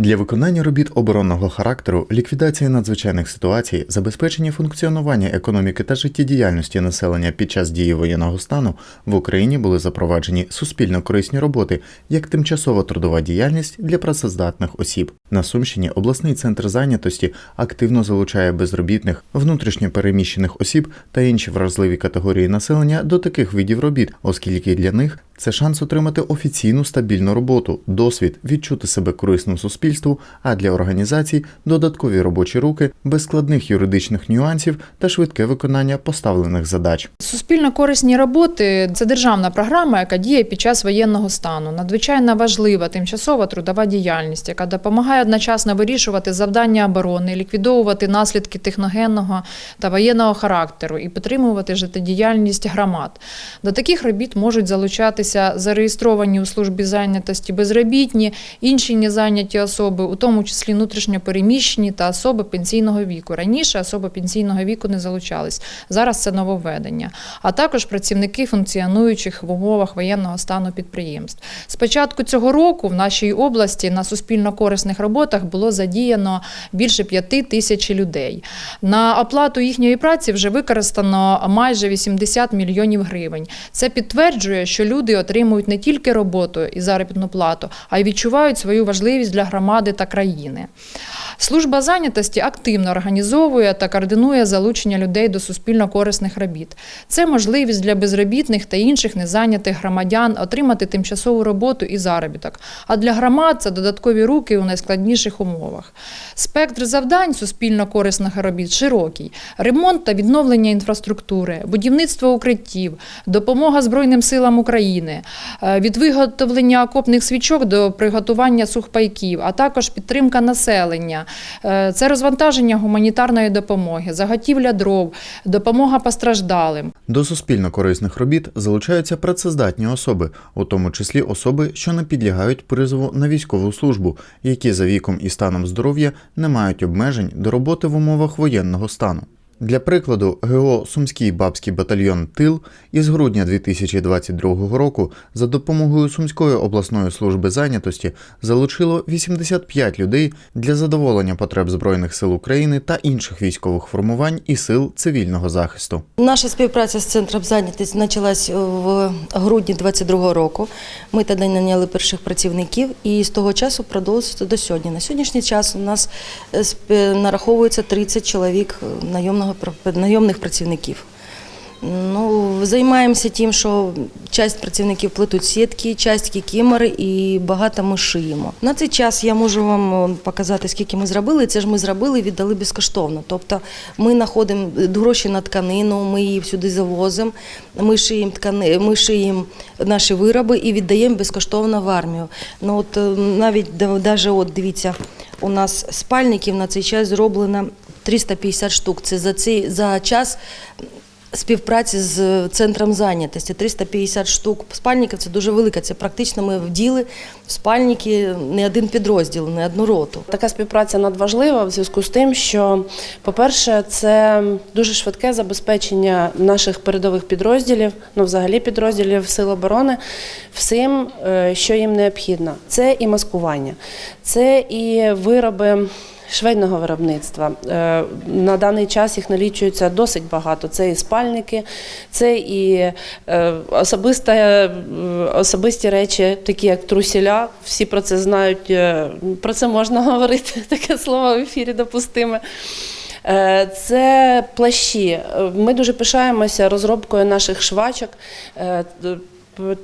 Для виконання робіт оборонного характеру, ліквідації надзвичайних ситуацій, забезпечення функціонування економіки та життєдіяльності населення під час дії воєнного стану в Україні були запроваджені суспільно корисні роботи як тимчасова трудова діяльність для працездатних осіб. На Сумщині обласний центр зайнятості активно залучає безробітних, внутрішньо переміщених осіб та інші вразливі категорії населення до таких видів робіт, оскільки для них це шанс отримати офіційну стабільну роботу, досвід, відчути себе корисним суспільству, а для організацій додаткові робочі руки, без складних юридичних нюансів та швидке виконання поставлених задач. Суспільно корисні роботи це державна програма, яка діє під час воєнного стану. Надзвичайно важлива тимчасова трудова діяльність, яка допомагає одночасно вирішувати завдання оборони, ліквідовувати наслідки техногенного та воєнного характеру і підтримувати життєдіяльність громад. До таких робіт можуть залучатися зареєстровані у службі зайнятості безробітні, інші незайняті особи, у тому числі внутрішньопереміщені та особи пенсійного віку. Раніше особи пенсійного віку не залучались. Зараз це нововведення. А також працівники функціонуючих в умовах воєнного стану підприємств. З початку цього року в нашій області на суспільно-корисних роботах було задіяно більше п'яти тисяч людей. На оплату їхньої праці вже використано майже 80 мільйонів гривень. Це підтверджує, що люди отримують не тільки роботу і заробітну плату, а й відчувають свою важливість для громади та країни. Служба зайнятості активно організовує та координує залучення людей до суспільно-корисних робіт. Це можливість для безробітних та інших незайнятих громадян отримати тимчасову роботу і заробіток. А для громад це додаткові руки у найскладніших умовах. Спектр завдань суспільно-корисних робіт широкий: ремонт та відновлення інфраструктури, будівництво укриттів, допомога Збройним силам України, е, від виготовлення окопних свічок до приготування сухпайків, а також підтримка населення. Е, Це розвантаження гуманітарної допомоги, заготівля дров, допомога постраждалим. До суспільно корисних робіт залучаються працездатні особи, у тому числі особи, що не підлягають призову на військову службу, які за віком і станом здоров'я не мають обмежень до роботи в умовах воєнного стану. Для прикладу, ГО Сумський бабський батальйон Тил із грудня 2022 року за допомогою Сумської обласної служби зайнятості залучило 85 людей для задоволення потреб Збройних сил України та інших військових формувань і сил цивільного захисту. Наша співпраця з центром зайнятості почалась в грудні 2022 року. Ми тоді наняли перших працівників і з того часу продовжується до сьогодні. На сьогоднішній час у нас е, нараховується 30 чоловік е, найомного пр- найомних працівників. Ну, займаємося тим, що часть працівників плетуть сітки, часть кікімори і багато ми шиємо. На цей час я можу вам показати, скільки ми зробили. Це ж ми зробили і віддали безкоштовно. Тобто ми знаходимо гроші на тканину, ми її сюди завозимо, ми шиємо ткани, ми шиємо наші вироби і віддаємо безкоштовно в армію. Ну от е, навіть от дивіться, у нас спальників на цей час зроблено 350 штук. Це за цей за час співпраці з центром зайнятості. 350 штук спальників це дуже велика. Це практично ми вділи в спальники не один підрозділ, не одну роту. Така співпраця надважлива в зв'язку з тим, що, по-перше, це дуже швидке забезпечення наших передових підрозділів, ну взагалі підрозділів Сил оборони, всім, е, що їм необхідно. Це і маскування, це і вироби. Швейного виробництва Е, на даний час їх налічується досить багато. Це і спальники, це і е, особиста, е, особисті речі, такі як трусіля. Всі про це знають. Про це можна говорити. Таке слово в ефірі допустиме. Це плащі. Ми дуже пишаємося розробкою наших швачок.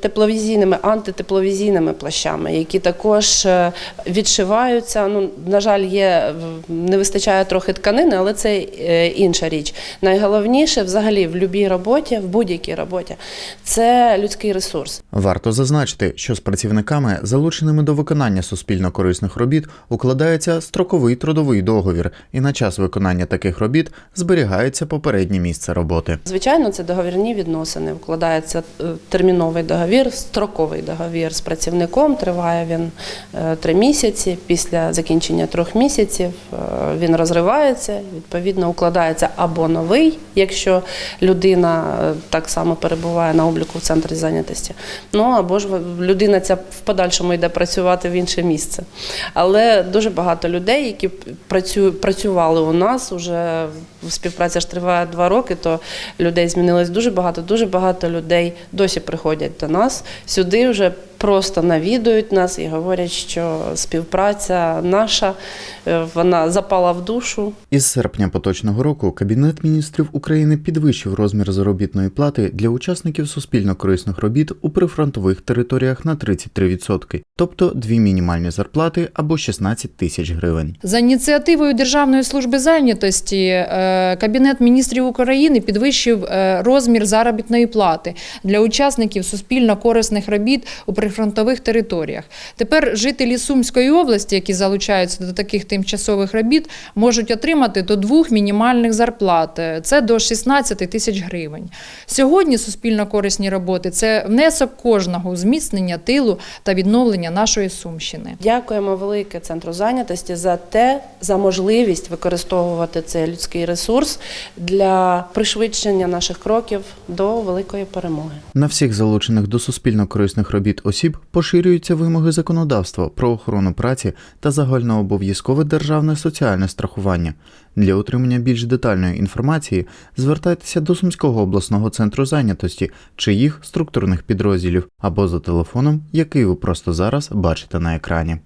Тепловізійними, антитепловізійними плащами, які також е, відшиваються. Ну, на жаль, є не вистачає трохи тканини, але це е, інша річ. Найголовніше взагалі в будь-якій роботі, в будь-якій роботі, це людський ресурс. Варто зазначити, що з працівниками, залученими до виконання суспільно корисних робіт, укладається строковий трудовий договір, і на час виконання таких робіт зберігається попереднє місце роботи. Звичайно, це договірні відносини. Вкладається е, терміновий договір, строковий договір з працівником. Триває він е, три місяці. Після закінчення трьох місяців е, він розривається. Відповідно, укладається або новий, якщо людина е, так само перебуває на обліку в центрі зайнятості. Ну або ж людина ця в подальшому йде працювати в інше місце. Але дуже багато людей, які працювали у нас, уже співпраця ж триває два роки, то людей змінилось дуже багато. Дуже багато людей досі приходять до нас сюди вже. Просто навідують нас і говорять, що співпраця наша е, вона запала в душу. Із серпня поточного року Кабінет міністрів України підвищив розмір заробітної плати для учасників суспільно-корисних робіт у прифронтових територіях на 33%, тобто дві мінімальні зарплати або 16 тисяч гривень. За ініціативою Державної служби зайнятості е, Кабінет міністрів України підвищив е, розмір заробітної плати для учасників суспільно-корисних робіт у прифронтових територіях. Тепер жителі Сумської області, які залучаються до таких тимчасових робіт, можуть отримати до двох мінімальних зарплат. Це до 16 тисяч гривень. Сьогодні суспільно-корисні роботи це внесок кожного у зміцнення тилу та відновлення нашої Сумщини. Дякуємо велике центру зайнятості за те, за можливість використовувати цей людський ресурс для пришвидшення наших кроків до великої перемоги. На всіх залучених до суспільно-корисних робіт осіб поширюються вимоги законодавства про охорону праці та загальнообов'язкове державне соціальне страхування. Для отримання більш детальної інформації звертайтеся до Сумського обласного центру зайнятості чи їх структурних підрозділів або за телефоном, який ви просто зараз бачите на екрані.